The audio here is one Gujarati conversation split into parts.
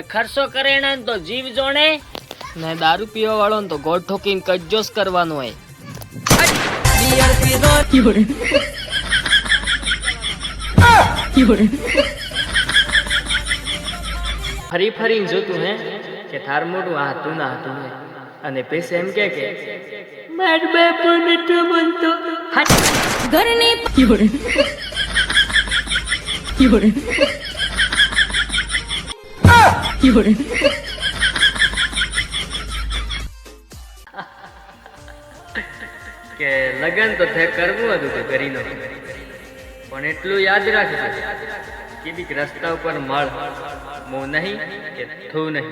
ખર્ચો કરે તો જીવ જોણે. ને દારૂ પીવા વાળો તો ગોળ ઠોકીને કજ્જોસ કરવાનો હોય. ફરી ફરી જોતું હે કે થાર મોટું આ હતું ના હતું હે. અને પેસે એમ કે કે માર બાપો નતો બનતો ઘરની કે લગન તો તે કરવું હતું તો કરી નો પણ એટલું યાદ રાખજો કીધીક રસ્તા ઉપર મળ. મો નહીં કે થુ નહીં.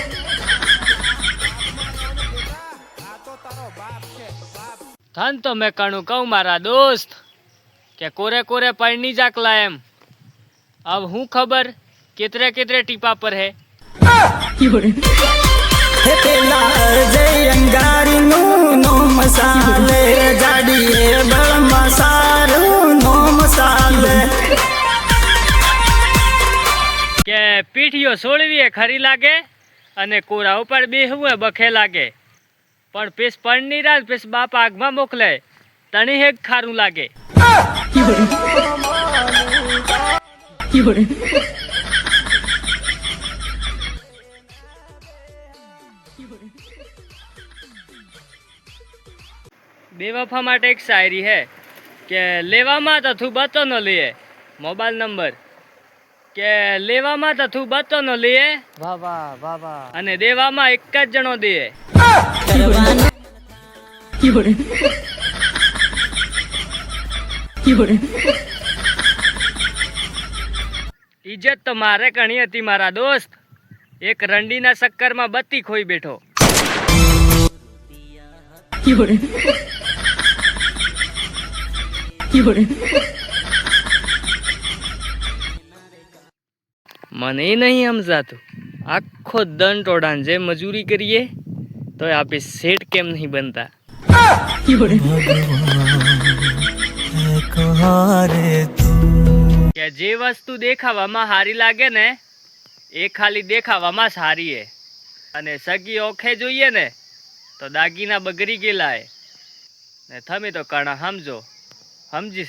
ધન તો મેં કણું કહું મારા દોસ્ત કે કોરે કોરે પૈણી જાકલા એમ. અબ હું ખબર કેતરે કેતરે ટીપા પર હે? કે પીઠીઓ સોળવીએ ખરી લાગે અને કોરા ઉપર બેહવું બખે લાગે. પણ પેસ પણની રાત પેસ બાપ આગમાં મોકલે. તણી હેક ખારું લાગે. બેવફા માટે એક શાયરી હે કે લેવામાં તથું બતો ન લઈએ મોબાઈલ નંબર કે લેવામાં તથું બતો નો લઈએ વાહ વાહ અને દેવામાં એક જ જણો દે. ઇજ્જત તો મારે ઘણી હતી મારા દોસ્ત. એક રંડીના ચક્કરમાં બત્તી ખોઈ બેઠો. મને નહીં સમજાતું. આખો દંડ ટોડાન જે મજૂરી કરીએ તો આપી સેટ કેમ નહીં બનતા? કે જે વસ્તુ દેખાવામાં સારી લાગે ને, એ ખાલી દેખાવામાં સારી હે. અને સગી ઓખે જોઈએ ને, તો દાગીના બગડી ગયેલા હે ને તમે તો કણા સમજો. સમજીશ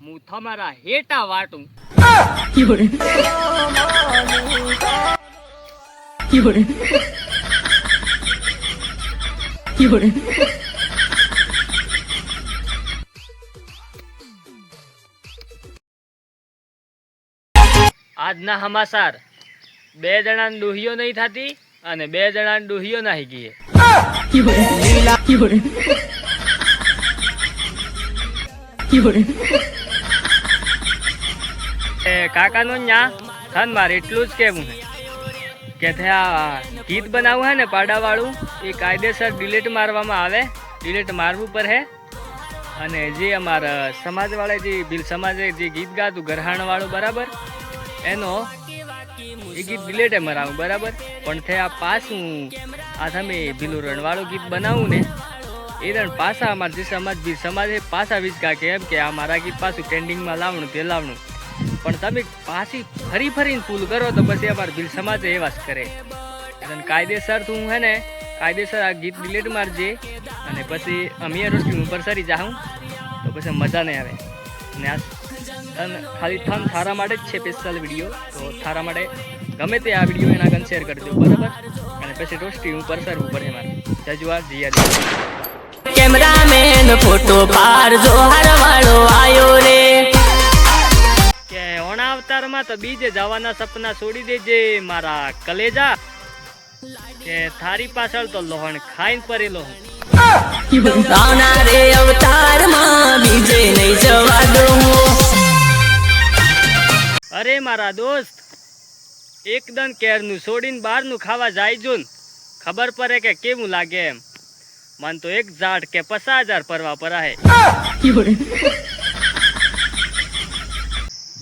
હું તમારા હેટા વાટું. આજના હમાસાર બે જણા ડોહીઓ નહીં થતી અને બે જણાને ડોહીઓ નાહી ગઈ એ કાકાનું ન્યા. થન મારે એટલું જ કહેવું છે. કે થયા ગીત બનાવવું હે ને પાડાવાળું, એ કાયદેસર ડિલેટ મારવામાં આવે. ડિલેટ મારવું પર હે. અને જે અમારા સમાજવાળા જે ભીલ સમાજે જે ગીત ગાતું, ગરહાણવાળું, બરાબર? એનો એ ગીત ડિલેટે મરાવું, બરાબર? પણ થયા આ પાછું, આ તમે ભીલું રણવાળું ગીત બનાવું ને, એ રણ પાછા અમારા જે સમાજ ભીલ સમાજે પાછા વિચકા કે એમ કે આ મારા ગીત પાછું ટ્રેન્ડિંગમાં લાવણું તે લાવણું પણ તમે પાછી ફરી ફરીને ભૂલ કરો તો પછી અમારા ભીલ સમાજ એવા જ કરે. અને કાયદેસર તું હે ને, કાયદેસર આ ગીત ડિલીટ મારજે અને પછી અમે રોસ્ટિંગ ઉપર સરી જાઉં, તો પછી મજા નહીં આવે. અને આ ખાલી થન થારા માટે જ છે સ્પેશિયલ વીડિયો તો થારા માટે ગમે તે આ વીડિયો એના આગળ શેર કરજો, બરાબર? અને પછી રોસ્ટી ઉપર સરવું પડે મારે જજવા જિયા કેમેરામેન ફોટો પાડજો, હરવાળો આયો રે. ઓણા અવતારમાં તો બીજે જવાના સપના છોડી દેજે મારા કલેજા. કે થારી પાછળ તો લોહણ ખાઈને પરેલો હું. આવનારે અવતારમાં બીજે નહીં જવા દો. અરે મારા દોસ્ત એકદમ કેરનું છોડીને બહારનું ખાવા જાય જો ને. ખબર પડે કે કેવું લાગે એમ. મન તો એક ઝાડ કે પચાસ હજાર પરવા પરાહે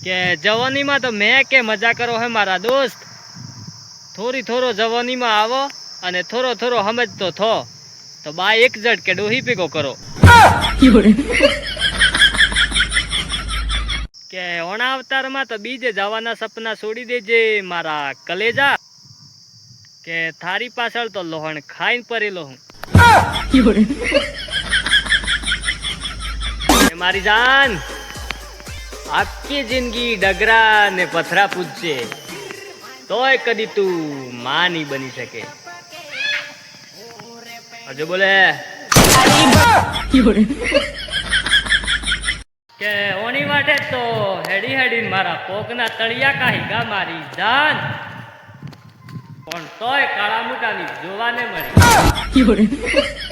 કે જવાનીમાં તો મેં કે મજા કરો હે મારા દોસ્ત? થોડી થોડો જવાનીમાં આવો અને થોડો થોડો સમજતો થો. તો બા એક જડ કે ડોહી ભેગો કરો. કે ઓણા અવતારમાં તો બીજે જવાના સપના છોડી દેજે મારા કલેજા. કે થારી પાછળ તો લોહણ ખાઈને પરેલો હું. મારી જાન આખી જિંદગી ડગરા ને પથરા પૂજશે તોય કદી તું માં નહીં બની શકે હજુ બોલે કે ઓની માટે તો હેડી હેડી મારા પોગના તળિયા કાહી ગા મારી જાન પણ તોય કાળા મોટાની જોવાને મળી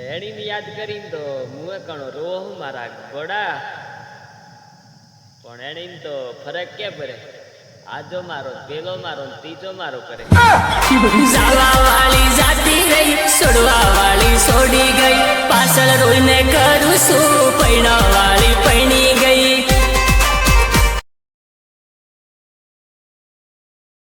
હેડીને યાદ કરીને તો મુએ કણો રોહ મારા ઘોડા. પણ હેડીને તો ફરક કે પડે? આજો મારો, પેલો મારો ત્રીજો મારો કરે. જાવા વાળી જાતી રહી છોડવા વાળી છોડી ગઈ. પાછળ રોઈને કરું છું પૈણા